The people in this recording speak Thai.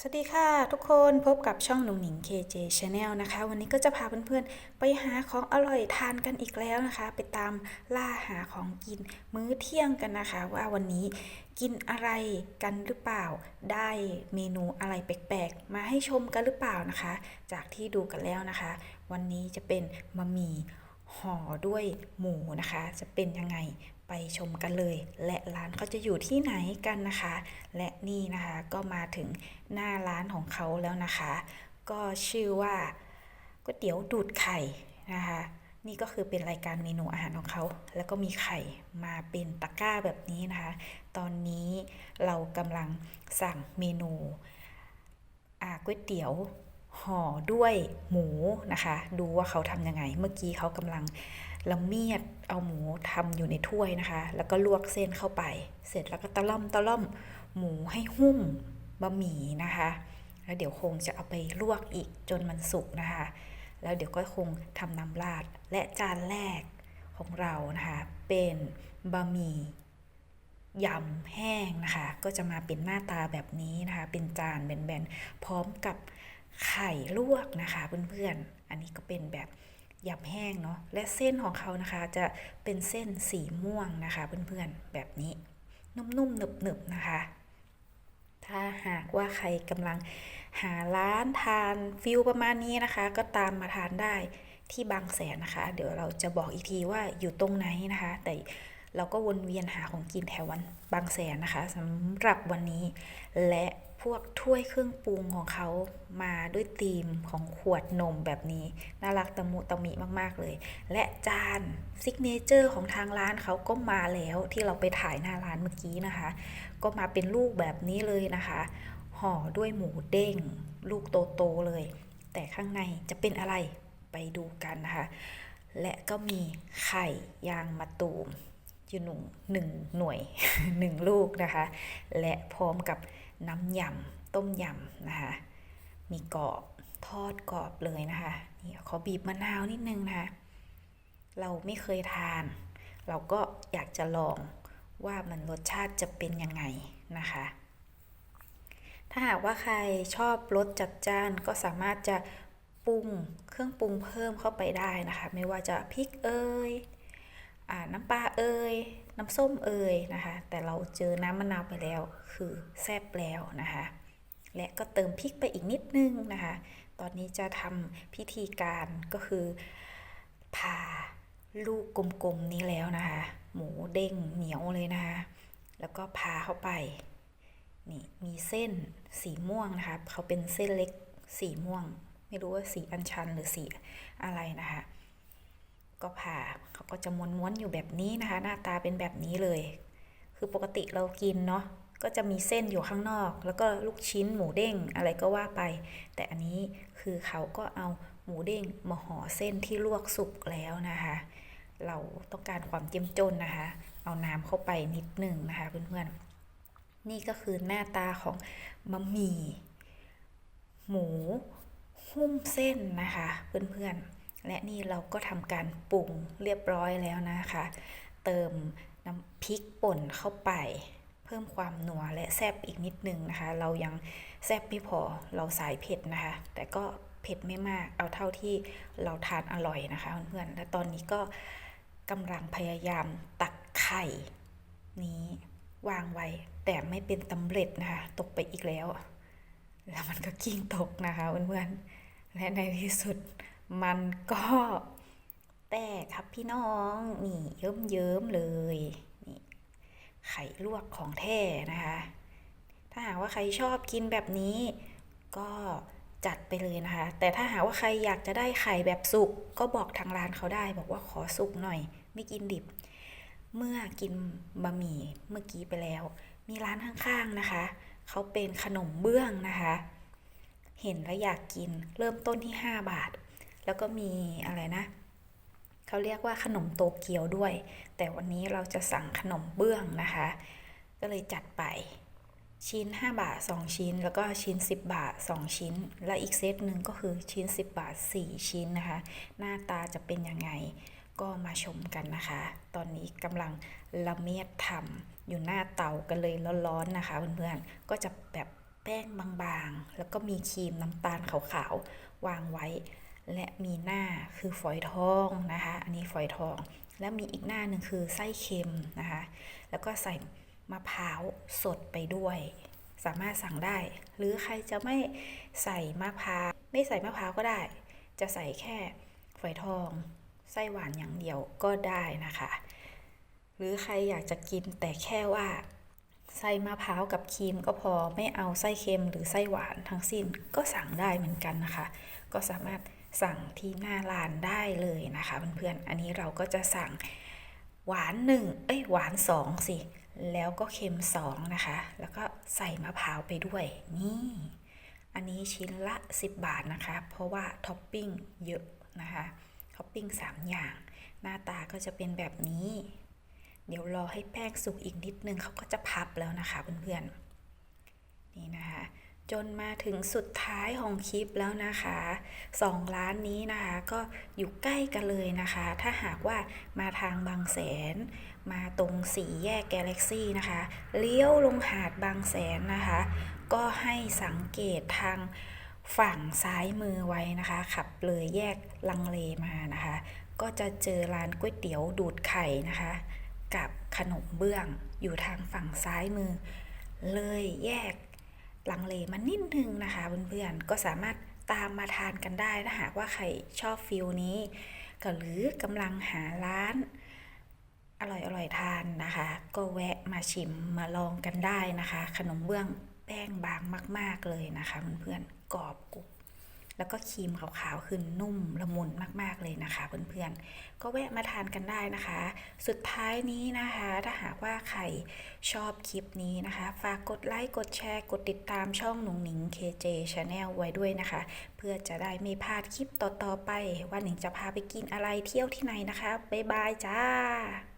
สวัสดีค่ะทุกคนพบกับช่องหนุ่งหนิง KJ Channel นะคะ วันนี้ก็จะพาเพื่อนๆ ไปหาของอร่อยทานกันอีกแล้วนะคะ ไปตามล่าหาของกินมื้อเที่ยงกันนะคะ ว่าวันนี้กินอะไรกันหรือเปล่า ได้เมนูอะไรแปลกๆ มาให้ชมกันหรือเปล่านะคะ จากที่ดูกันแล้วนะคะ วันนี้จะเป็นบะหมี่ห่อด้วยหมูนะคะ จะเป็นยังไง ไปชมกันเลย และร้านเขาจะอยู่ที่ไหนกันนะคะ และนี่นะคะก็มาถึงหน้าร้านของเขาแล้วนะคะ ก็ชื่อว่าก๋วยเตี๋ยวดูดไข่นะคะ นี่ก็คือเป็นรายการเมนูอาหารของเขา แล้วก็มีไข่มาเป็นตะกร้าแบบนี้นะคะ ตอนนี้เรากำลังสั่งเมนูก๋วยเตี๋ยวห่อด้วยหมูนะคะ ดูว่าเขาทำยังไง เมื่อกี้เขากำลัง ละเมียดเอาหมูทำอยู่ในถ้วยนะคะ แล้วก็ลวกเส้นเข้าไป เสร็จแล้วก็ตะล่อมตะล่อมหมูให้หุ้มบะหมี่นะคะ แล้วเดี๋ยวคงจะเอาไปลวกอีกจนมันสุกนะคะ แล้วเดี๋ยวก็คงทำน้ำราดและจานแรกของเรานะคะ เป็นบะหมี่ยำแห้งนะคะ ก็จะมาเป็นหน้าตาแบบนี้นะคะ เป็นจานแบนๆพร้อมกับไข่ลวกนะคะ เพื่อนๆ อันนี้ก็เป็นแบบ ยำแห้งเนาะและเส้นของเขานะคะจะเป็นเส้นสีม่วงนะคะ เพื่อนๆแบบนี้นุ่มๆหนึบๆนะคะ ถ้าหากว่าใครกำลังหาร้านทานฟิลประมาณนี้นะคะ ก็ตามมาทานได้ที่บางแสนนะคะ เดี๋ยวเราจะบอกอีกทีว่าอยู่ตรงไหนนะคะ แต่เราก็วนเวียนหาของกินแถววันบางแสนนะคะสำหรับวันนี้และ พวกถ้วยเครื่องปรุงของเขามาด้วยธีมของขวดนมแบบนี้ น่ารักตะมุตะมิมาก ๆ เลย และจานซิกเนเจอร์ของทางร้านเขาก็มาแล้วที่เราไปถ่ายหน้าร้านเมื่อกี้นะคะ ก็มาเป็นลูกแบบนี้เลยนะคะห่อด้วยหมูเด้ง ลูกโตๆเลย แต่ข้างในจะเป็นอะไรไปดูกันนะคะ และก็มีไข่ยางมะตูมอยู่หนึ่งหนึ่งหน่วยหนึ่งลูกนะคะ และพร้อมกับ น้ำยำต้มยำนะคะ มีกรอบทอดกรอบเลยนะคะนี่ขอบีบมะนาวนิดนึงนะคะเราไม่เคยทาน เราก็อยากจะลองว่ามันรสชาติจะเป็นยังไงนะคะ ถ้าหากว่าใครชอบรสจัดจ้านก็สามารถจะปรุงเครื่องปรุงเพิ่มเข้าไปได้นะคะ ไม่ว่าจะพริกเอ่ยอน้ำปลาเอ่ย น้ำส้มเอ่ยนะคะ แต่เราเจอน้ำมะนาวไปแล้ว คือแซ่บแล้วนะคะ และก็เติมพริกไปอีกนิดนึงนะคะ ตอนนี้จะทำพิธีการก็คือผ่าลูกกลมๆนี้แล้วนะคะ หมูเด้งเหนียวเลยนะคะ แล้วก็พาเข้าไปนี่มีเส้นสีม่วงนะคะ เขาเป็นเส้นเล็กสีม่วง ไม่รู้ว่าสีอัญชันหรือสีอะไรนะคะ ก็ผ่าเขาก็จะม้วนๆอยู่แบบนี้นะคะ หน้าตาเป็นแบบนี้เลย คือปกติเรากินเนาะก็จะมีเส้นอยู่ข้างนอก แล้วก็ลูกชิ้นหมูเด้งอะไรก็ว่าไป แต่อันนี้คือเขาก็เอาหมูเด้งมาห่อเส้นที่ลวกสุกแล้วนะคะ เราต้องการความเจ้มจนนะคะ เอาน้ำเข้าไปนิดหนึ่งนะคะเพื่อนๆนี่ก็คือหน้าตาของบะหมี่หมูหุ้มเส้นนะคะ เพื่อนๆ และนี่เราก็ทำการปรุงเรียบร้อยแล้วนะคะ เติมน้ำพริกป่นเข้าไป เพิ่มความนัวและแซ่บอีกนิดนึงนะคะ เรายังแซ่บไม่พอเราสายเผ็ดนะคะ แต่ก็เผ็ดไม่มากเอาเท่าที่เราทานอร่อยนะคะเพื่อนๆและตอนนี้ก็กำลังพยายามตักไข่นี้วางไว้ แต่ไม่เป็นตำเร็จนะคะ ตกไปอีกแล้ว แล้วมันก็กิ้งตกนะคะเพื่อนๆและในที่สุด มันก็แตกครับพี่น้องนี่เยิ้มๆเลยนี่ไข่ลวกของแท้นะคะ ถ้าหากว่าใครชอบกินแบบนี้ก็จัดไปเลยนะคะ แต่ถ้าหากว่าใครอยากจะได้ไข่แบบสุกก็บอกทางร้านเขาได้ บอกว่าขอสุกหน่อย ไม่กินดิบ เมื่อกินบะหมี่เมื่อกี้ไปแล้ว มีร้านข้างๆนะคะเขาเป็นขนมเบื้องนะคะ เห็นแล้วอยากกินเริ่มต้นที่ 5 บาท แล้วก็มีอะไรนะ เขาเรียกว่าขนมโตเกียวด้วย แต่วันนี้เราจะสั่งขนมเบื้องนะคะ ก็เลยจัดไปชิ้น 5 บาท 2 ชิ้น แล้วก็ชิ้น 10 บาท 2 ชิ้น และอีกเซตหนึ่งก็คือชิ้น 10 บาท 4 ชิ้นนะคะ หน้าตาจะเป็นยังไงก็มาชมกันนะคะ ตอนนี้กำลังละเมียดทำอยู่หน้าเตากันเลยร้อนๆนะคะเพื่อนๆ ก็จะแบบแป้งบางๆ แล้วก็มีครีมน้ำตาลขาวๆ วางไว้ และมีหน้าคือฝอยทองนะคะ อันนี้ฝอยทอง แล้วมีอีกหน้าหนึ่งคือไส้เค็มนะคะ แล้วก็ใส่มะพร้าวสดไปด้วย สามารถสั่งได้ หรือใครจะไม่ใส่มะพร้าวไม่ใส่มะพร้าวก็ได้ จะใส่แค่ฝอยทองไส้หวานอย่างเดียวก็ได้นะคะ หรือใครอยากจะกินแต่แค่ว่าไส้มะพร้าวกับครีมก็พอไม่เอาไส้เค็มหรือไส้หวานทั้งสิ้นก็สั่งได้เหมือนกันนะคะ ก็สามารถ สั่งที่หน้าร้านได้เลยนะคะเพื่อนๆ อันนี้เราก็จะสั่งหวานหนึ่งเอ้ยหวานสองสิ แล้วก็เค็มสองนะคะ แล้วก็ใส่มะพร้าวไปด้วย นี่ อันนี้ชิ้นละ 10 บาทนะคะ เพราะว่าท็อปปิ้งเยอะนะคะ ท็อปปิ้ง3 อย่าง หน้าตาก็จะเป็นแบบนี้ เดี๋ยวรอให้แป้งสุกอีกนิดนึงเขาก็จะพับแล้วนะคะเพื่อนๆ นี่นะคะ จนมาถึงสุดท้ายของคลิปแล้วนะคะสองร้านนี้นะคะ ก็อยู่ใกล้กันเลยนะคะ ถ้าหากว่ามาทางบางแสน มาตรงสี่แยก Galaxy นะคะ เลี้ยวลงหาดบางแสนนะคะ ก็ให้สังเกตทางฝั่งซ้ายมือไว้นะคะ ขับเลยแยกลังเลมานะคะ ก็จะเจอร้านก๋วยเตี๋ยวดูดไข่นะคะ กับขนมเบื้องอยู่ทางฝั่งซ้ายมือ เลยแยก ลังเลมานิดนึงนะคะเพื่อนๆก็สามารถตามมาทานกันได้ถ้าหากว่าใครชอบฟิลนี้ก็หรือกำลังหาร้านอร่อยอร่อยทานนะคะ ก็แวะมาชิมมาลองกันได้นะคะ ขนมเบื้องแป้งบางมาก ๆเลยนะคะเพื่อนๆกรอบกรุบ แล้วก็ครีมขาวๆคือนุ่มละมุนมากๆเลยนะคะเพื่อนๆ ก็แวะมาทานกันได้นะคะ สุดท้ายนี้นะคะ ถ้าหากว่าใครชอบคลิปนี้นะคะ ฝากกดไลค์ กดแชร์ กดติดตามช่องหนุ่งหนิง KJ Channel ไว้ด้วยนะคะ เพื่อจะได้ไม่พลาดคลิปต่อๆไป ว่าหนิงจะพาไปกินอะไรเที่ยวที่ไหนนะคะ บ๊ายบายจ้า